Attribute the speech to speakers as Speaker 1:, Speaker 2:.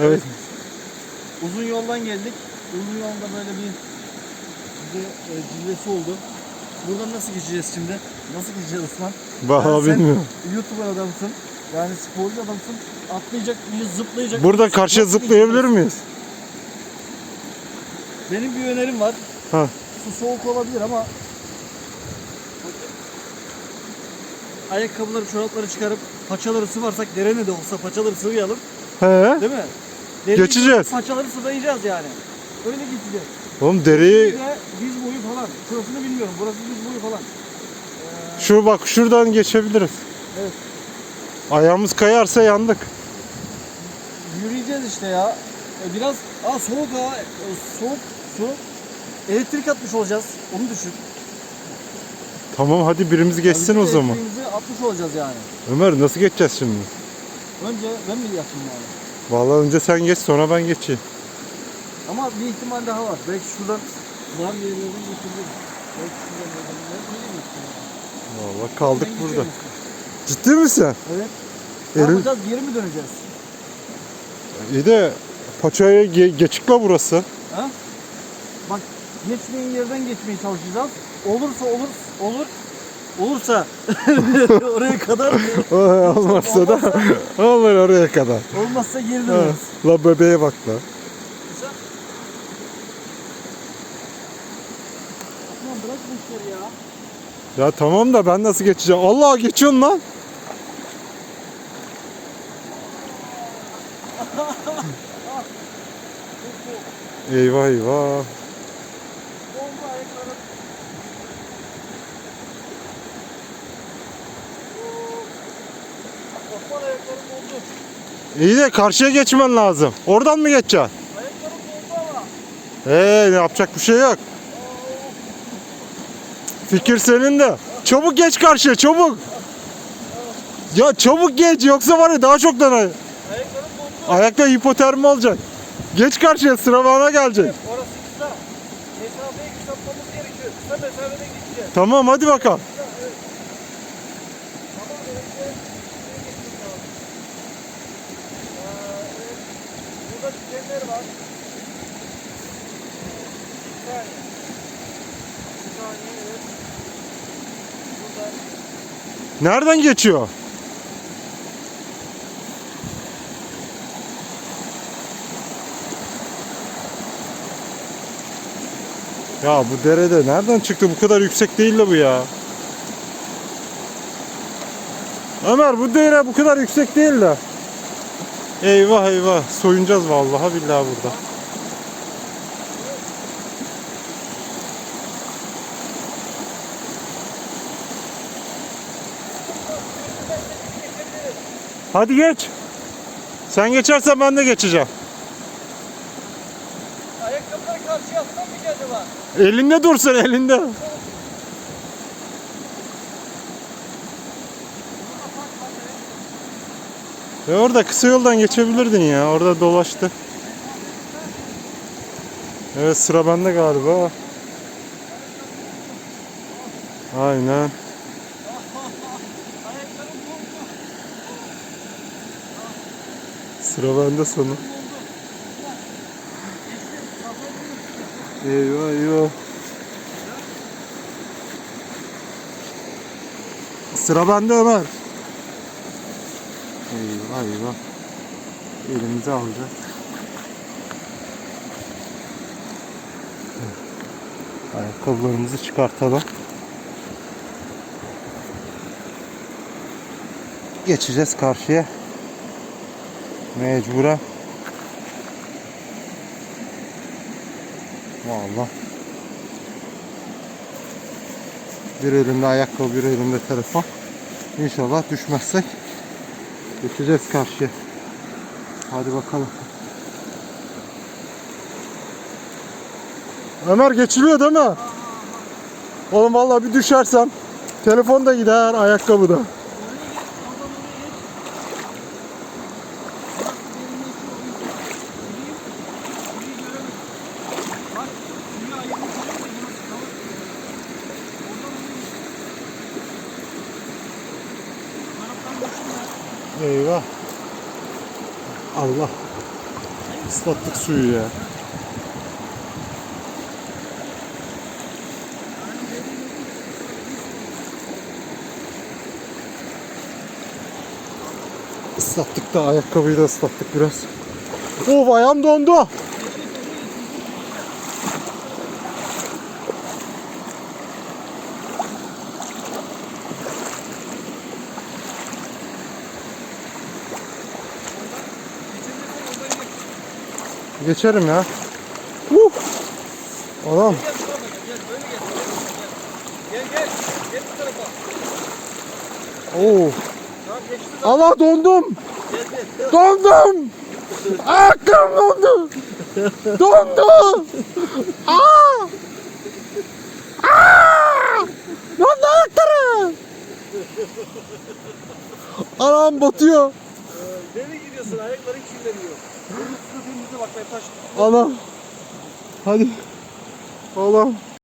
Speaker 1: Evet.
Speaker 2: Uzun yoldan geldik. Uzun yolda böyle bir bize e, cilvesi oldu. Buradan nasıl geçeceğiz şimdi? Nasıl geçeceğiz Osman?
Speaker 1: Vallahi
Speaker 2: sen
Speaker 1: bilmiyorum.
Speaker 2: YouTuber adamsın. Yani sporcu adamsın. Atlayacak mıyız, zıplayacak
Speaker 1: Burada
Speaker 2: mıyız?
Speaker 1: karşıya
Speaker 2: Nasıl
Speaker 1: zıplayabilir
Speaker 2: geçeceğiz?
Speaker 1: miyiz?
Speaker 2: Benim bir önerim var.
Speaker 1: Ha.
Speaker 2: Su soğuk olabilir ama ayakkabıları, çorapları çıkarıp paçaları sıvarsak derene de olsa paçaları sıvayalım.
Speaker 1: He.
Speaker 2: Değil mi? Dereye
Speaker 1: Geçeceğiz.
Speaker 2: gidip Paçaları sıvayacağız yani. Öyle gideceğiz.
Speaker 1: Oğlum dereyi
Speaker 2: Bir de boyu falan. Şurasını bilmiyorum. Burası diz boyu falan.
Speaker 1: şu bak şuradan geçebiliriz.
Speaker 2: Evet.
Speaker 1: Ayağımız kayarsa yandık.
Speaker 2: Yürüyeceğiz işte ya. E, Biraz aa soğuk hava, e, soğuk su. Elektrik atmış olacağız. Onu düşün.
Speaker 1: Tamam hadi birimiz geçsin
Speaker 2: Yani
Speaker 1: o zaman.
Speaker 2: Elektriğimizi atmış olacağız yani.
Speaker 1: Ömer nasıl geçeceğiz şimdi?
Speaker 2: Önce ben mi yapayım yani?
Speaker 1: Vallahi önce sen geç sonra ben geçeyim.
Speaker 2: Ama bir ihtimal daha var. Belki şuradan var yerlerden geçebiliriz. Belki şuradan işte.
Speaker 1: Vallahi kaldık
Speaker 2: Ben
Speaker 1: burada.
Speaker 2: işte.
Speaker 1: Ciddi misin?
Speaker 2: Evet. Ne
Speaker 1: Elin-
Speaker 2: yapacağız? Geri mi döneceğiz?
Speaker 1: İyi de paçaya ge- geçikla burası.
Speaker 2: Ha? Bak geçmeyin yerden geçmeye çalışacağız. Olursa olur, olur. Olursa oraya kadar
Speaker 1: Olmazsa da olur oraya kadar.
Speaker 2: olmazsa geri döneriz.
Speaker 1: La bebeğe bak la.
Speaker 2: Ya.
Speaker 1: Ya tamam da ben nasıl geçeceğim? Allah geçiyorsun lan. Eyvah eyvah.
Speaker 2: Osman ayaklarım doldu.
Speaker 1: İyi de karşıya geçmen lazım. Oradan mı geçeceksin?
Speaker 2: Ayaklarım doldu ama.
Speaker 1: Ee, yapacak bir şey yok. Fikir senin de. Çabuk geç karşıya çabuk. Ya çabuk geç yoksa var ya daha çok döner.
Speaker 2: Ayaklarım doldu.
Speaker 1: Ayakta hipotermi olacak. Geç karşıya sıra bana gelecek.
Speaker 2: Orası kısa. Mesafeyi kısaltmamız gerekiyor. Kısa mesafeden gideceğiz.
Speaker 1: Tamam hadi bakalım.
Speaker 2: Ama önce şuraya geçmek lazım. Aa, evet. Burada dikenler var. Bir saniye. Bir saniye evet. Burada.
Speaker 1: Nereden geçiyor? Ya bu derede nereden çıktı? Bu kadar yüksek değil de bu ya. Ömer bu dere bu kadar yüksek değil de. Eyvah eyvah soyunacağız vallahi billahi burada. Hadi geç. Sen geçersen ben de geçeceğim.
Speaker 2: Ayakkabıları karşıya ki acaba?
Speaker 1: Elinde dursun elinde. E orada kısa yoldan geçebilirdin ya. Orada dolaştı. Evet sıra bende galiba. Aynen. Sıra bende sonu. Eyvah eyvah. Sıra bende Ömer. Eyvah eyvah. Elimize alacağız. Ayakkabılarımızı çıkartalım. Geçeceğiz karşıya. Mecburen. Vallahi. Bir elimde ayakkabı, bir elimde telefon. İnşallah düşmezsek geçeceğiz karşıya. Hadi bakalım. Ömer geçiliyor değil mi? Oğlum vallahi bir düşersem telefon da gider, ayakkabı da. Eyvah. Allah. Islattık suyu ya. Islattık da ayakkabıyı da ıslattık biraz. Of ayağım dondu. Geçerim ya. Uh! Adam. Oo. Allah dondum. Dondum. Ayakkabım dondu. Dondu. Aa! Aa! Dondu ayaklarım. Anam batıyor.
Speaker 2: Nereye gidiyorsun? Ayakların kirleniyor. Bunu tutup bak ben taş.
Speaker 1: Anam. Hadi. Allah'ım.